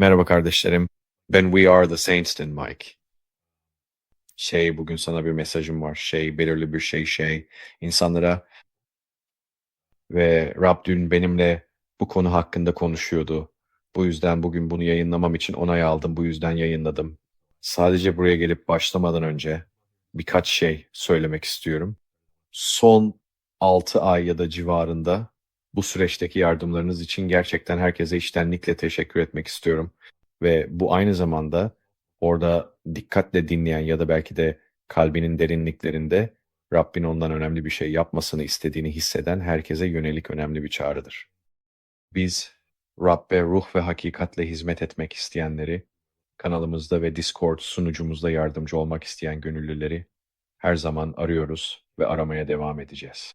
Merhaba kardeşlerim. Ben We Are The Saints'tin Mike. Şey bugün sana bir mesajım var. Şey belirli bir şey şey insanlara ve Rab dün benimle bu konu hakkında konuşuyordu. Bu yüzden bugün bunu yayınlamam için onay aldım. Bu yüzden yayınladım. Sadece buraya gelip başlamadan önce birkaç şey söylemek istiyorum. Son 6 ay ya da civarında bu süreçteki yardımlarınız için gerçekten herkese içtenlikle teşekkür etmek istiyorum. Ve bu aynı zamanda orada dikkatle dinleyen ya da belki de kalbinin derinliklerinde Rabbin ondan önemli bir şey yapmasını istediğini hisseden herkese yönelik önemli bir çağrıdır. Biz Rabbe ruh ve hakikatle hizmet etmek isteyenleri, kanalımızda ve Discord sunucumuzda yardımcı olmak isteyen gönüllüleri her zaman arıyoruz ve aramaya devam edeceğiz.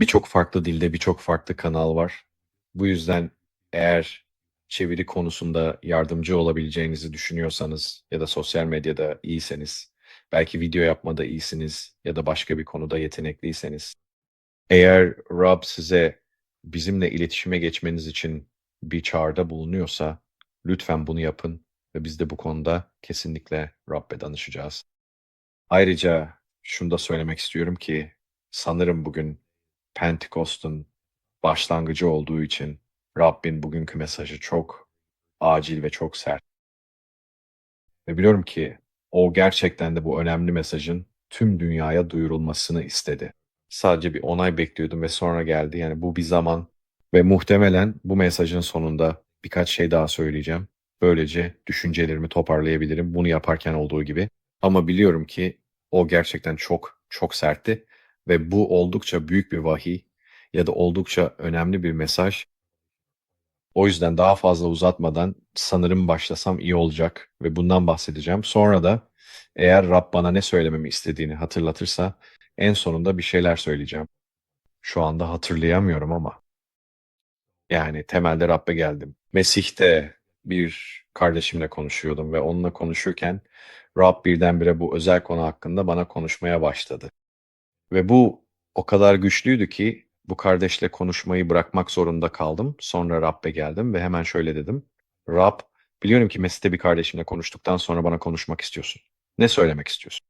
Birçok farklı dilde birçok farklı kanal var. Bu yüzden eğer çeviri konusunda yardımcı olabileceğinizi düşünüyorsanız ya da sosyal medyada iyiseniz, belki video yapmada iyisiniz ya da başka bir konuda yetenekliyseniz, eğer Rob size bizimle iletişime geçmeniz için bir çağrıda bulunuyorsa lütfen bunu yapın ve biz de bu konuda kesinlikle Rab'be danışacağız. Ayrıca şunu da söylemek istiyorum ki sanırım bugün Pentekost'un başlangıcı olduğu için Rabbin bugünkü mesajı çok acil ve çok sert. Ve biliyorum ki o gerçekten de bu önemli mesajın tüm dünyaya duyurulmasını istedi. Sadece bir onay bekliyordum ve sonra geldi. Yani bu bir zaman ve muhtemelen bu mesajın sonunda birkaç şey daha söyleyeceğim. Böylece düşüncelerimi toparlayabilirim bunu yaparken olduğu gibi. Ama biliyorum ki o gerçekten çok çok sertti ve bu oldukça büyük bir vahiy ya da oldukça önemli bir mesaj. O yüzden daha fazla uzatmadan sanırım başlasam iyi olacak ve bundan bahsedeceğim. Sonra da eğer Rab bana ne söylememi istediğini hatırlatırsa en sonunda bir şeyler söyleyeceğim. Şu anda hatırlayamıyorum ama. Yani temelde Rab'be geldim. Mesih'te bir kardeşimle konuşuyordum ve onunla konuşurken Rab birdenbire bu özel konu hakkında bana konuşmaya başladı. Ve bu o kadar güçlüydü ki bu kardeşle konuşmayı bırakmak zorunda kaldım. Sonra Rab'be geldim ve hemen şöyle dedim. Rab, biliyorum ki Mesih'te bir kardeşimle konuştuktan sonra bana konuşmak istiyorsun. Ne söylemek istiyorsun?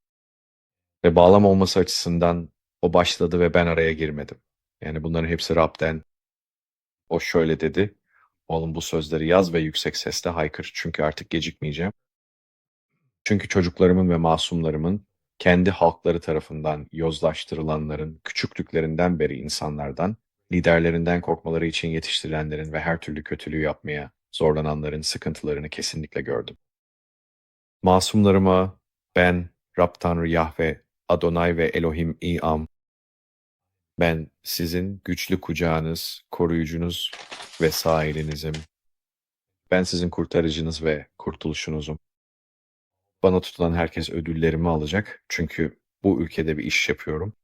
Ve bağlam olması açısından o başladı ve ben araya girmedim. Yani bunların hepsi Rab'den. O şöyle dedi. Oğlum bu sözleri yaz ve yüksek sesle haykır. Çünkü artık gecikmeyeceğim. Çünkü çocuklarımın ve masumlarımın kendi halkları tarafından yozlaştırılanların, küçüklüklerinden beri insanlardan, liderlerinden korkmaları için yetiştirilenlerin ve her türlü kötülüğü yapmaya zorlananların sıkıntılarını kesinlikle gördüm. Masumlarıma ben Rab Tanrı Yahve, Adonay ve Elohim İam, ben sizin güçlü kucağınız, koruyucunuz ve sahilinizim. Ben sizin kurtarıcınız ve kurtuluşunuzum. Bana tutulan herkes ödüllerimi alacak. Çünkü bu ülkede bir iş yapıyorum.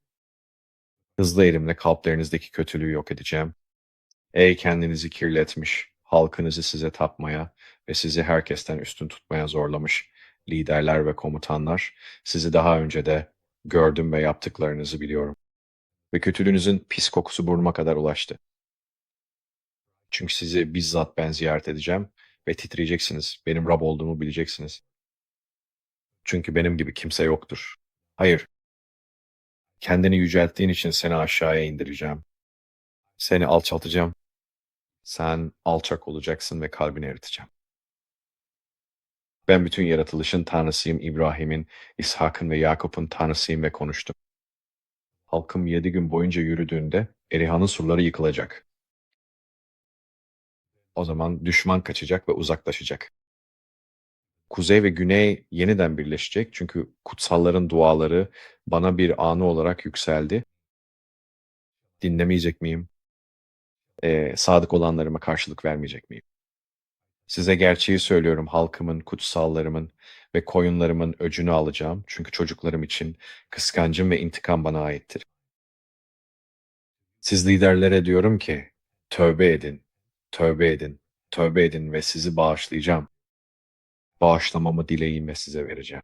Hızlı elimle kalplerinizdeki kötülüğü yok edeceğim. Ey kendinizi kirletmiş, halkınızı size tapmaya ve sizi herkesten üstün tutmaya zorlamış liderler ve komutanlar, sizi daha önce de gördüm ve yaptıklarınızı biliyorum. Ve kötülüğünüzün pis kokusu burnuma kadar ulaştı. Çünkü sizi bizzat ben ziyaret edeceğim ve titreyeceksiniz. Benim Rab olduğumu bileceksiniz. Çünkü benim gibi kimse yoktur. Hayır. Kendini yücelttiğin için seni aşağıya indireceğim. Seni alçaltacağım. Sen alçak olacaksın ve kalbini eriteceğim. Ben bütün yaratılışın tanrısıyım İbrahim'in, İshak'ın ve Yakup'un tanrısıyım ve konuştum. Halkım yedi gün boyunca yürüdüğünde Erihan'ın surları yıkılacak. O zaman düşman kaçacak ve uzaklaşacak. Kuzey ve güney yeniden birleşecek çünkü kutsalların duaları bana bir anı olarak yükseldi. Dinlemeyecek miyim? Ee, sadık olanlarıma karşılık vermeyecek miyim? Size gerçeği söylüyorum halkımın, kutsallarımın ve koyunlarımın öcünü alacağım. Çünkü çocuklarım için kıskancım ve intikam bana aittir. Siz liderlere diyorum ki tövbe edin, tövbe edin, tövbe edin ve sizi bağışlayacağım. Bağışlamamı dileyin ve size vereceğim.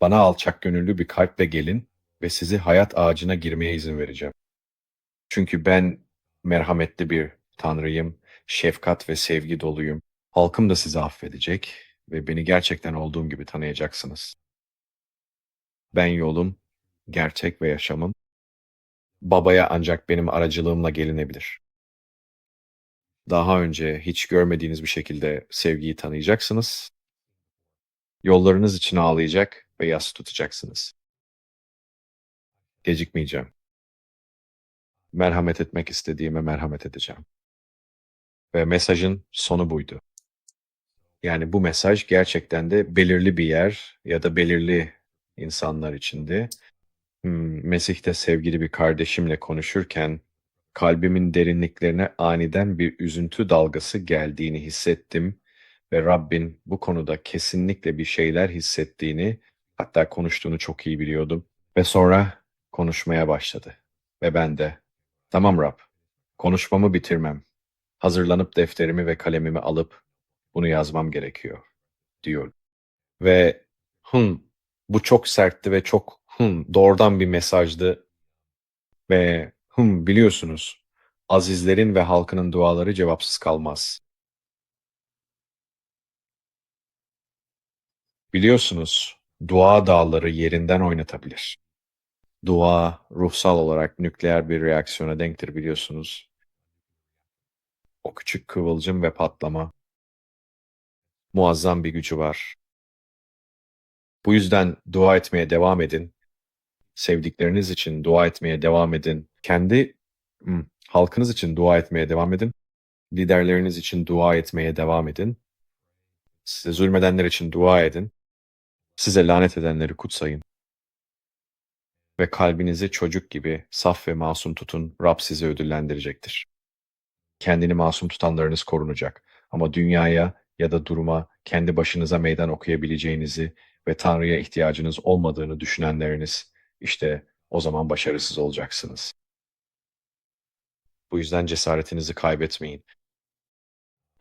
Bana alçak gönüllü bir kalple gelin ve sizi hayat ağacına girmeye izin vereceğim. Çünkü ben merhametli bir Tanrıyım, şefkat ve sevgi doluyum. Halkım da sizi affedecek ve beni gerçekten olduğum gibi tanıyacaksınız. Ben yolum, gerçek ve yaşamım. Babaya ancak benim aracılığımla gelinebilir. Daha önce hiç görmediğiniz bir şekilde sevgiyi tanıyacaksınız. Yollarınız için ağlayacak ve yas tutacaksınız. Gecikmeyeceğim. Merhamet etmek istediğime merhamet edeceğim. Ve mesajın sonu buydu. Yani bu mesaj gerçekten de belirli bir yer ya da belirli insanlar içindi. Hmm, Mesih'te sevgili bir kardeşimle konuşurken kalbimin derinliklerine aniden bir üzüntü dalgası geldiğini hissettim ve Rabbin bu konuda kesinlikle bir şeyler hissettiğini, hatta konuştuğunu çok iyi biliyordum. Ve sonra konuşmaya başladı. Ve ben de, tamam Rab, konuşmamı bitirmem. Hazırlanıp defterimi ve kalemimi alıp bunu yazmam gerekiyor, diyor. Ve hım, bu çok sertti ve çok hım, doğrudan bir mesajdı. Ve hım, biliyorsunuz, azizlerin ve halkının duaları cevapsız kalmaz. Biliyorsunuz, dua dağları yerinden oynatabilir. Dua, ruhsal olarak nükleer bir reaksiyona denktir biliyorsunuz. O küçük kıvılcım ve patlama muazzam bir gücü var. Bu yüzden dua etmeye devam edin. Sevdikleriniz için dua etmeye devam edin. Kendi halkınız için dua etmeye devam edin. Liderleriniz için dua etmeye devam edin. Size zulmedenler için dua edin. Size lanet edenleri kutsayın. Ve kalbinizi çocuk gibi saf ve masum tutun. Rab sizi ödüllendirecektir. Kendini masum tutanlarınız korunacak. Ama dünyaya ya da duruma kendi başınıza meydan okuyabileceğinizi ve Tanrı'ya ihtiyacınız olmadığını düşünenleriniz işte o zaman başarısız olacaksınız. Bu yüzden cesaretinizi kaybetmeyin.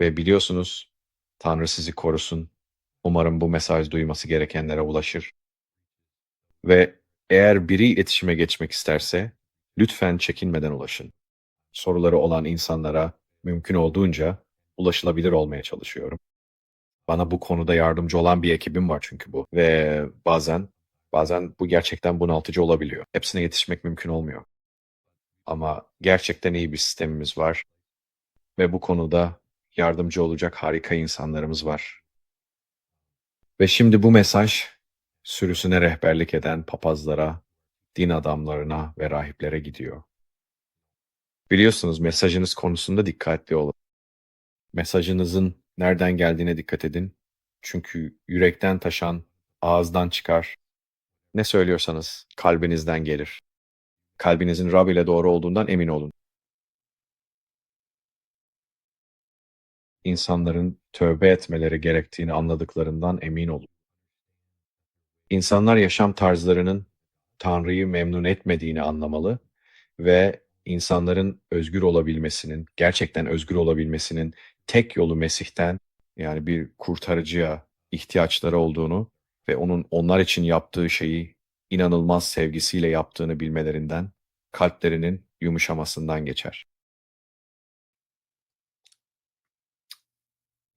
Ve biliyorsunuz Tanrı sizi korusun. Umarım bu mesaj duyması gerekenlere ulaşır. Ve eğer biri iletişime geçmek isterse lütfen çekinmeden ulaşın. Soruları olan insanlara mümkün olduğunca ulaşılabilir olmaya çalışıyorum. Bana bu konuda yardımcı olan bir ekibim var çünkü bu. Ve bazen bazen bu gerçekten bunaltıcı olabiliyor. Hepsine yetişmek mümkün olmuyor. Ama gerçekten iyi bir sistemimiz var. Ve bu konuda yardımcı olacak harika insanlarımız var. Ve şimdi bu mesaj sürüsüne rehberlik eden papazlara, din adamlarına ve rahiplere gidiyor. Biliyorsunuz mesajınız konusunda dikkatli olun. Mesajınızın nereden geldiğine dikkat edin. Çünkü yürekten taşan ağızdan çıkar. Ne söylüyorsanız kalbinizden gelir. Kalbinizin Rab ile doğru olduğundan emin olun. İnsanların tövbe etmeleri gerektiğini anladıklarından emin olun. İnsanlar yaşam tarzlarının Tanrı'yı memnun etmediğini anlamalı ve insanların özgür olabilmesinin, gerçekten özgür olabilmesinin tek yolu Mesih'ten yani bir kurtarıcıya ihtiyaçları olduğunu ve onun onlar için yaptığı şeyi inanılmaz sevgisiyle yaptığını bilmelerinden, kalplerinin yumuşamasından geçer.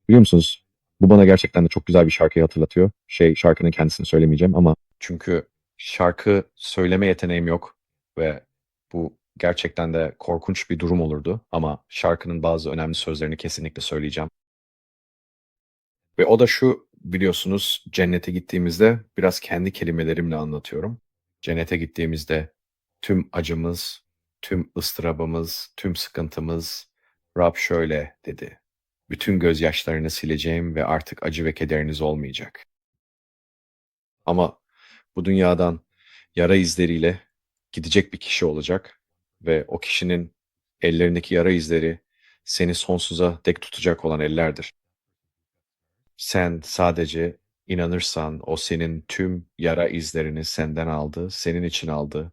Biliyor musunuz? Bu bana gerçekten de çok güzel bir şarkıyı hatırlatıyor. Şey şarkının kendisini söylemeyeceğim ama çünkü şarkı söyleme yeteneğim yok ve bu gerçekten de korkunç bir durum olurdu ama şarkının bazı önemli sözlerini kesinlikle söyleyeceğim. Ve o da şu biliyorsunuz cennete gittiğimizde biraz kendi kelimelerimle anlatıyorum. Cennete gittiğimizde tüm acımız, tüm ıstırabımız, tüm sıkıntımız Rab şöyle dedi. Bütün gözyaşlarını sileceğim ve artık acı ve kederiniz olmayacak. Ama bu dünyadan yara izleriyle gidecek bir kişi olacak ve o kişinin ellerindeki yara izleri seni sonsuza dek tutacak olan ellerdir. Sen sadece inanırsan o senin tüm yara izlerini senden aldı, senin için aldı.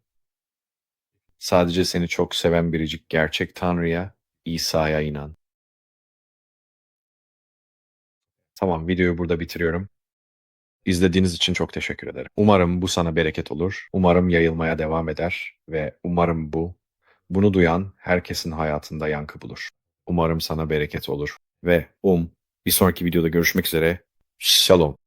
Sadece seni çok seven biricik gerçek Tanrı'ya, İsa'ya inan. Tamam, videoyu burada bitiriyorum. İzlediğiniz için çok teşekkür ederim. Umarım bu sana bereket olur. Umarım yayılmaya devam eder ve umarım bu bunu duyan herkesin hayatında yankı bulur. Umarım sana bereket olur ve um Bir sonraki videoda görüşmek üzere. Shalom.